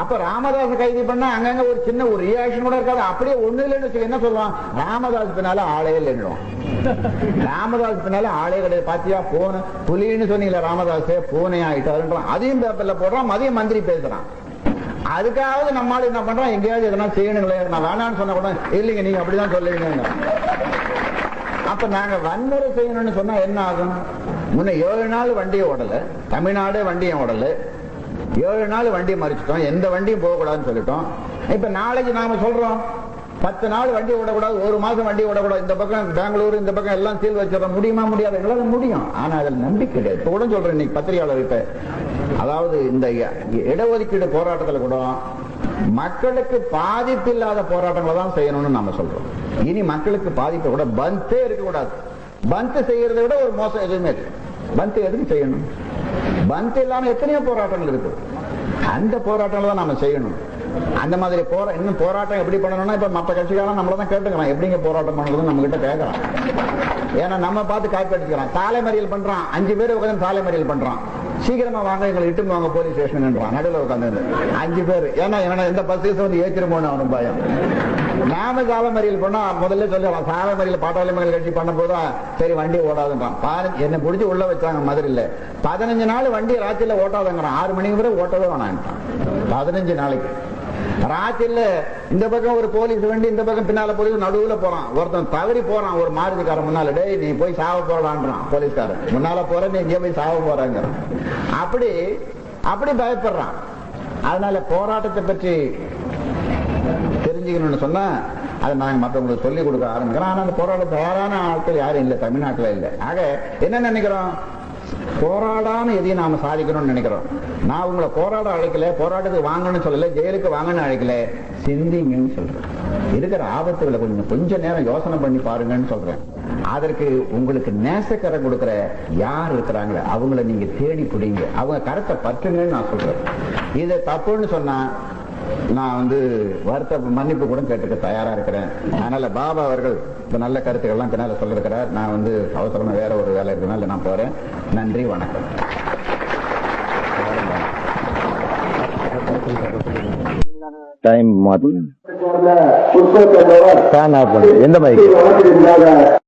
அப்ப ராமதாஸ் கைது பண்ணா அங்கங்க ஒரு சின்ன ஒரு ரியாக்ஷன் கூட இருக்காது. அப்படியே ஒண்ணு இல்லைன்னு வச்சுக்க என்ன சொல்லுவான்? ராமதாஸ் பின்னால ஆளே இல்லைன்னு. ராமதாஸ் பின்னால ஆளே கிடையாது. பாத்தியா? போன புலின்னு சொன்னீங்களா ராமதாஸ் பூனை ஆயிட்டாருன்றான் அதையும் பேப்பர்ல போடுறான் மதியம் மந்திரி பேசுறான். அதுக்காவது நம்மளால என்ன பண்றோம் எங்கேயாவது எதனா செய்யணுங்களே நான் வேணாம்னு சொன்ன கூட இல்லைங்க நீங்க அப்படிதான் சொல்லுவீங்க. அப்ப நாங்க வன்முறை செய்யணும்னு சொன்னா என்ன ஆகும்? முன்ன ஏழு நாள் வண்டியை ஓடல. தமிழ்நாடு வண்டியை ஓடல. ஏழு நாள் வண்டியை மறிச்சிட்டோம். எந்த வண்டியும் போகக்கூடாதுன்னு சொல்லிட்டோம். இப்ப நாளைக்கு நாம சொல்றோம். பத்து நாள் வண்டி விடக்கூடாது. ஒரு மாசம் வண்டி விடக்கூடாது. இந்த பக்கம் பெங்களூர் இந்த பக்கம் எல்லாம் சீல் வச்சிடறோம் முடியுமா முடியாது? எங்களால முடியும். ஆனா அதில் நம்பிக்கை கிடையாது. இப்ப கூட சொல்றேன் இன்னைக்கு பத்திரிகையாளர் இப்ப அதாவது இந்த இடஒதுக்கீடு போராட்டத்துல கூட மக்களுக்கு பாதிப்பு இல்லாத போராட்டங்களை தான் செய்யணும்னு நாம சொல்றோம். இனி மக்களுக்கு பாதிப்பு கூட பந்தே இருக்கக்கூடாது. பந்த் செய்யறதை விட ஒரு மோசம் எதுவுமே இருக்கு பந்த் எதுக்கு செய்யணும்? பந்த் இல்லாம எத்தனையோ போராட்டங்கள் இருக்கு. அந்த போராட்டங்களை தான் நாம செய்யணும். அந்த மாதிரி போரா இன்னும் போராட்டம் எப்படி பண்ணணும்னா இப்ப மற்ற கட்சிக்காரன் நம்மள தான் கேட்டுக்கிறான். எப்படிங்க போராட்டம் பண்ணுறதுன்னு நம்ம கிட்ட கேட்கறான் ஏன்னா நம்ம பார்த்து காப்பி அடிச்சுக்கிறான் சாலை மறியல் பண்றான். அஞ்சு பேர் உட்காந்து சாலை மறியல் பண்றான். சீக்கிரமா வாங்க எங்களை இட்டு வாங்க போலீஸ் ஸ்டேஷன் நடுவில் உட்காந்து அஞ்சு பேர். ஏன்னா என்ன எந்த பஸ் வந்து ஏற்றிருமோன்னு அவனும் பயம். நாம சாலை மறியல் பண்ணா முதல்ல சொல்லலாம் சாலை பாட்டாளி மக்கள் கட்சி பண்ண போதும் சரி வண்டி ஓடாதுன்றான் பாரு என்ன பிடிச்சி உள்ள வச்சாங்க மதுரையில். பதினஞ்சு நாள் வண்டி ராத்திரில ஓட்டாதுங்கிறான். ஆறு மணிக்கு பிறகு ஓட்டவே வேணான்ட்டான். பதினஞ்சு நாளைக்கு. ராத்திரில இந்த பக்கம் ஒரு போலீஸ் வண்டி இந்த பக்கம் பின்னால போலீஸ் நடுவுல போறான். ஒருத்தன் தவறி போறான் ஒரு மாருதிக்காரன் முன்னால. டேய் நீ போய் சாவ போறான்றான் போலீஸ்காரன். முன்னால போற நீ இங்கே போய் சாவ போறாங்க அப்படி அப்படி பயப்படுறான். அதனால போராட்டத்தை பற்றி தெரிஞ்சுக்கணும்னு சொன்னா அதை நாங்க மற்றவங்களுக்கு சொல்லி கொடுக்க ஆரம்பிக்கிறோம். ஆனா அந்த போராட்ட தயாரான ஆட்கள் யாரும் இல்லை தமிழ்நாட்டுல இல்லை. ஆக என்ன நினைக்கிறோம்? போராடாம எதையும் நாம சாதிக்கணும்னு நினைக்கிறோம். நான் உங்களை போராட அழைக்கல போராட்டத்துக்கு வாங்கன்னு சொல்லல ஜெயிலுக்கு வாங்கன்னு அழைக்கல. சிந்திங்கன்னு சொல்றேன். இருக்கிற ஆபத்துகளை கொஞ்சம் கொஞ்ச நேரம் யோசனை பண்ணி பாருங்கன்னு சொல்றேன். அதற்கு உங்களுக்கு நேசக்கரை கொடுக்கிற யார் இருக்கிறாங்களோ அவங்கள நீங்க தேடி பிடிங்க. அவங்க கரத்தை பற்றுங்கன்னு நான் சொல்றேன். இதை தப்புன்னு சொன்னா நான் வந்து வருத்த மன்னிப்பு கூட கேட்டுக்க தயாரா இருக்கிறேன். அதனால பாபா அவர்கள் இப்ப நல்ல கருத்துக்கள்லாம் பின்னால சொல்லிருக்கிறார். நான் வந்து அவசரமா வேற ஒரு வேலை இருக்கனால நான் போறேன். நன்றி வணக்கம். டைம் பண்ணு. எந்த வளர்ச்சிருந்தாங்க